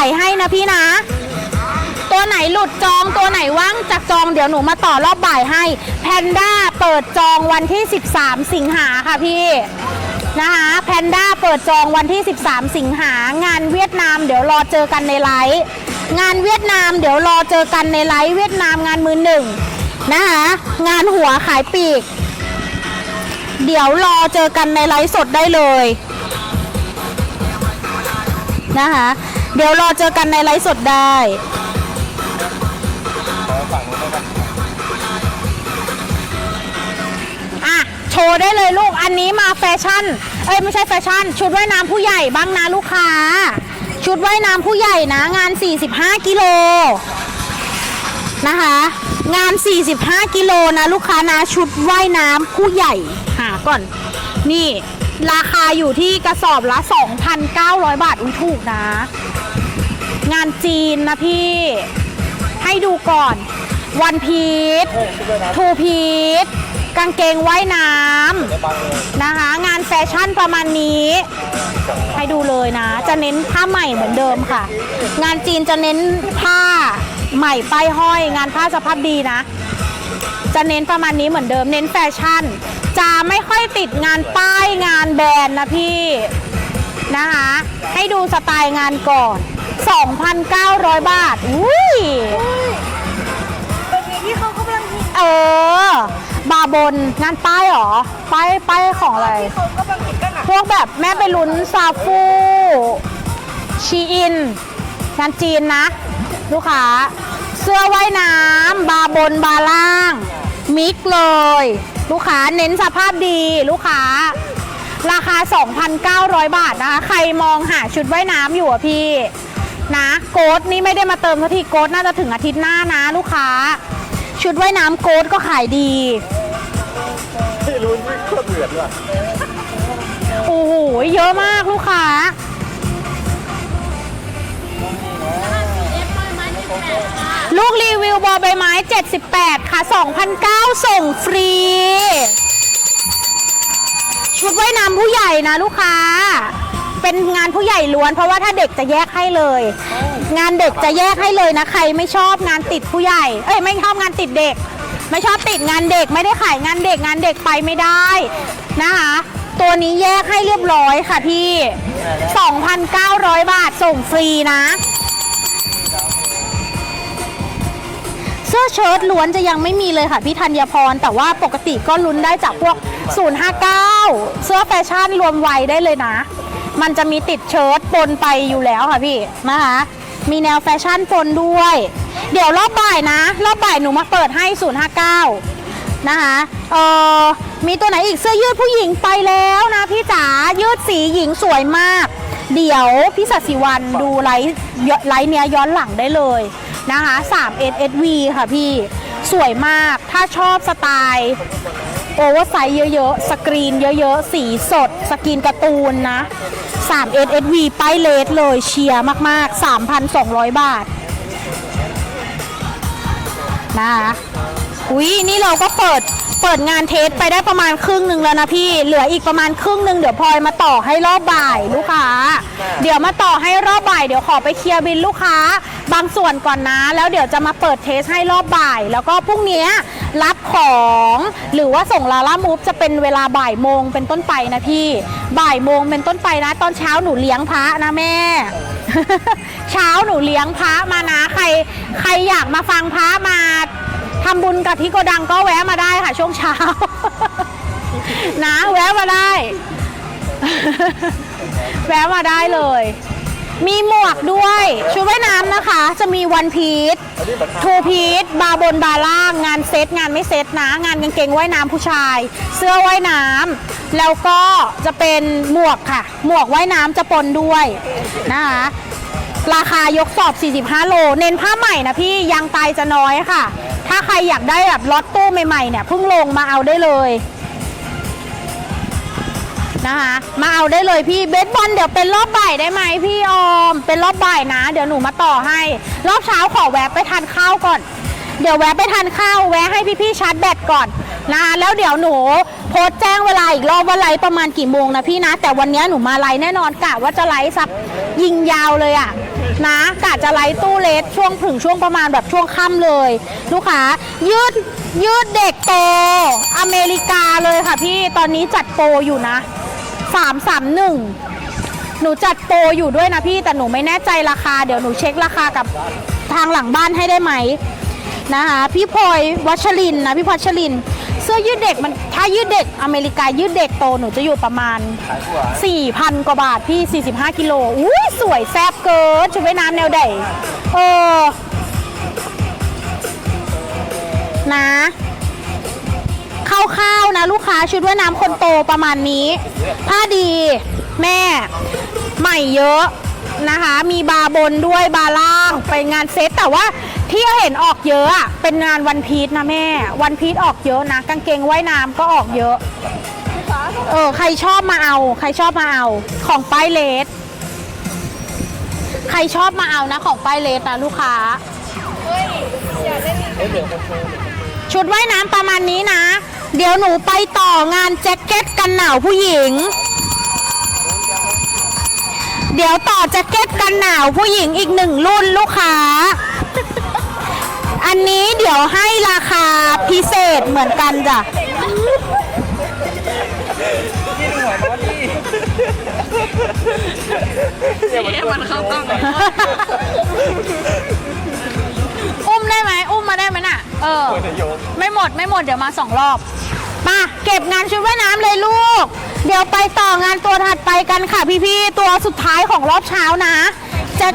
ายให้นะพี่นะ ตัวไหนหลุดจองตัวไหนว่างจากจองเดี๋ยวหนูมาต่อรอบบ่ายให้ แพนด้าเปิดจองวันที่ 13 สิงหาค่ะพี่นะคะแพนด้าเปิดจองวันที่ 13 สิงหางานเวียดนามเดี๋ยวรอเจอกันในไลฟ์งานเวียดนามเดี๋ยวรอเจอกันในไลฟ์เวียดนามงานมือหนึ่งนะคะงานหัวขายปีก เดี๋ยวรอเจอกันในไลฟ์สดได้เลยนะคะ เดี๋ยวรอเจอกันในไลฟ์สดได้อะโชว์ได้เลยลูกอันนี้มาแฟชั่น เอ้ยไม่ใช่แฟชั่น ชุดว่ายน้ำผู้ใหญ่บ้างนะลูกค้า ชุดว่ายน้ำผู้ใหญ่นะ งาน 45 กิโลนะคะ งาน 45 กิโลนะลูกค้านะ ชุดว่ายน้ำผู้ใหญ่หาก่อน นี่ราคาอยู่ที่กระสอบละ 2,900 บาทอุ้ยถูกนะ งานจีนนะพี่ ให้ดูก่อนวันพีชทูพีชกางเกงว่ายน้ำนะคะ งานแฟชั่นประมาณนี้ให้ดูเลยนะ จะเน้นผ้าใหม่เหมือนเดิมค่ะ งานจีนจะเน้นผ้าใหม่ป้ายห้อย งานผ้าสภาพดีนะ จะเน้นประมาณนี้เหมือนเดิม เน้นแฟชั่น จะไม่ค่อยติดงานป้ายงานแบรนด์นะพี่นะคะ ให้ดูสไตล์งานก่อน 2,900 บาทอุ้ยเป็นนี้ที่เขากำลังฮิตเออ บาร์บนงานป้ายเหรอ ป้ายป้ายของอะไร ที่เขากำลังฮิตกันอะพวกแบบแม่ไปลุ้นซาฟู ชีอิน งานจีนนะ ลูกค้า เสื้อว่ายน้ำบาร์บนบาร์ล่าง มิกเลย ลูกค้าเน้นสภาพดีลูกค้าราคา 2,900 บาทนะคะ ใครมองหาชุดว่ายน้ำอยู่อะพี่ นะโกดนี่ไม่ได้มาเติมทันทีโกดน่าจะถึงอาทิตย์หน้านะลูกค้า ชุดว่ายน้ำโกดก็ขายดีที่ลุ้นไม่โคตรเหมือนว่ะโอ้โหเยอะมากลูกค้าลูกรีวิวบอใบไม้ 78 ค่ะ2,009ส่งฟรี ชุดว่ายน้ำผู้ใหญ่นะลูกค้า เป็นงานผู้ใหญ่ล้วน เพราะว่าถ้าเด็กจะแยกให้เลย งานเด็กจะแยกให้เลยนะใครไม่ชอบงานติดผู้ใหญ่ เอ้ยไม่ชอบงานติดเด็ก ไม่ชอบติดงานเด็กไม่ได้ขายงานเด็กงานเด็กไปไม่ได้นะคะตัวนี้แยกให้เรียบร้อยค่ะพี่ 2,900 บาทส่งฟรีนะเสื้อเชิ้ตล้วนจะยังไม่มีเลยค่ะพี่ธัญพร แต่ว่าปกติก็ลุ้นได้จากพวก 059 เสื้อแฟชั่นรวมวัยได้เลยนะ มันจะมีติดเชิ้ตปนไปอยู่แล้วค่ะพี่นะคะมีแนวแฟชั่นปนด้วย เดี๋ยวรอบบ่ายนะ รอบบ่ายหนูมาเปิดให้ 059 นะคะเออมีตัวไหนอีกเสื้อยืดผู้หญิงไปแล้วนะพี่จ๋ายืดสีหญิงสวยมาก เดี๋ยวพี่สัสิวันดูไลฟ์ไลฟ์เนี้ยย้อนหลังได้เลยนะคะ3 SSV ค่ะพี่สวยมากถ้าชอบสไตล์ โอเวอร์ไซส์เยอะๆ สกรีนเยอะๆ สีสด สกรีนการ์ตูนนะ 3 SSV ป้ายเลสเลยเชียร์มากๆ 3,200 บาทนะคะอุ้ยนี่เราก็เปิดเปิดงานเทสไปได้ประมาณครึ่งหนึ่งแล้วนะพี่ เหลืออีกประมาณครึ่งหนึ่งเดี๋ยวพลอยมาต่อให้รอบบ่ายลูกค้า เดี๋ยวมาต่อให้รอบบ่ายเดี๋ยวขอไปเคลียร์บินลูกค้า บางส่วนก่อนนะ แล้วเดี๋ยวจะมาเปิดเทสให้รอบบ่าย แล้วก็พรุ่งนี้ รับของหรือว่าส่งลาล่ามูฟจะเป็นเวลาบ่ายโมงเป็นต้นไปนะพี่ บ่ายโมงเป็นต้นไปนะ ตอนเช้าหนูเลี้ยงพระนะแม่ เช้าหนูเลี้ยงพระมานะ ใคร ใครอยากมาฟังพระมาทำบุญกับที่โกดังก็แวะมาได้ค่ะช่วงเช้า นะแวะมาได้ แวะมาได้เลย มีหมวกด้วย ชุดว่ายน้ำนะคะ จะมีวันพีชทูพีชบาร์บนบาร์ล่าง งานเซตงานไม่เซตนะ งานกางเกงว่ายน้ำผู้ชาย เสื้อว่ายน้ำแล้วก็จะเป็นหมวกค่ะ หมวกว่ายน้ำจะปนด้วยนะคะราคายกสอบ 45 โล เน้นผ้าใหม่นะพี่ยางตายจะน้อยค่ะ ถ้าใครอยากได้แบบล็อตตู้ใหม่ๆเนี่ยเพิ่งลงมาเอาได้เลย นะคะ มาเอาได้เลยพี่เบสบอลเดี๋ยวเป็นรอบบ่ายได้ไหมพี่ออม เป็นรอบบ่ายนะ เดี๋ยวหนูมาต่อให้ รอบเช้าขอแวะไปทานข้าวก่อน เดี๋ยวแวะไปทานข้าวแวะให้พี่ๆชาร์จแบตก่อนนะคะแล้วเดี๋ยวหนูโพสต์แจ้งเวลาอีกรอบว่าไลฟ์ประมาณกี่โมงนะพี่นะ แต่วันนี้หนูมาไลฟ์แน่นอนกะว่าจะไลฟ์สักยิงยาวเลยอะ่ะนะกะจะไลฟ์ตู้เลสช่วงถึงช่วงประมาณแบบช่วงค่ำเลย ลูกค้ายืดยืดเด็กโตอเมริกาเลยค่ะพี่ตอนนี้จัดโปรอยู่นะ 331 หนูจัดโปรอยู่ด้วยนะพี่แต่หนูไม่แน่ใจราคา เดี๋ยวหนูเช็คราคากับทางหลังบ้านให้ได้ไหมนะคะ พี่พลอยวัชรินนะพี่พลอยวัชริน เสื้อยืดเด็กมันถ้ายืดเด็กอเมริกายืดเด็กโตหนูจะอยู่ประมาณ 4,000 กว่าบาทพี่ 45 กิโลอุ้ยสวยแซ่บเกินชุดว่ายน้ำแนวใดเออนะ คร่าวๆนะลูกค้าชุดว่ายน้ำคนโตประมาณนี้ ผ้าดีแม่ ใหม่เยอะนะคะ มีบาบนด้วยบาล่างเป็นงานเซตแต่ว่าที่เห็นออกเยอะอะเป็นงานวันพีชนะแม่ วันพีชออกเยอะนะ กางเกงว่ายน้ำก็ออกเยอะ เออ ใครชอบมาเอา ใครชอบมาเอา ของป้ายเลสใครชอบมาเอานะ ของป้ายเลสนะลูกค้าชุดว่ายน้ำประมาณนี้นะ เดี๋ยวหนูไปต่องานแจ็คเก็ตกันหนาวผู้หญิง เดี๋ยวต่อแจ็คเก็ตกันหนาวผู้หญิงอีกหนึ่งรุ่นลูกค้า อันนี้เดี๋ยวให้ราคาพิเศษเหมือนกันจ้ะมันเข้ากล้องอุ้มได้ไหมอุ้มมาได้ไหมน่ะ เออ ไม่หมดไม่หมดเดี๋ยวมาสองรอบ มาเก็บงานชุดว่ายน้ำเลยลูก เดี๋ยวไปต่องานตัวถัดไปกันค่ะพี่ๆ ตัวสุดท้ายของรอบเช้านะจะ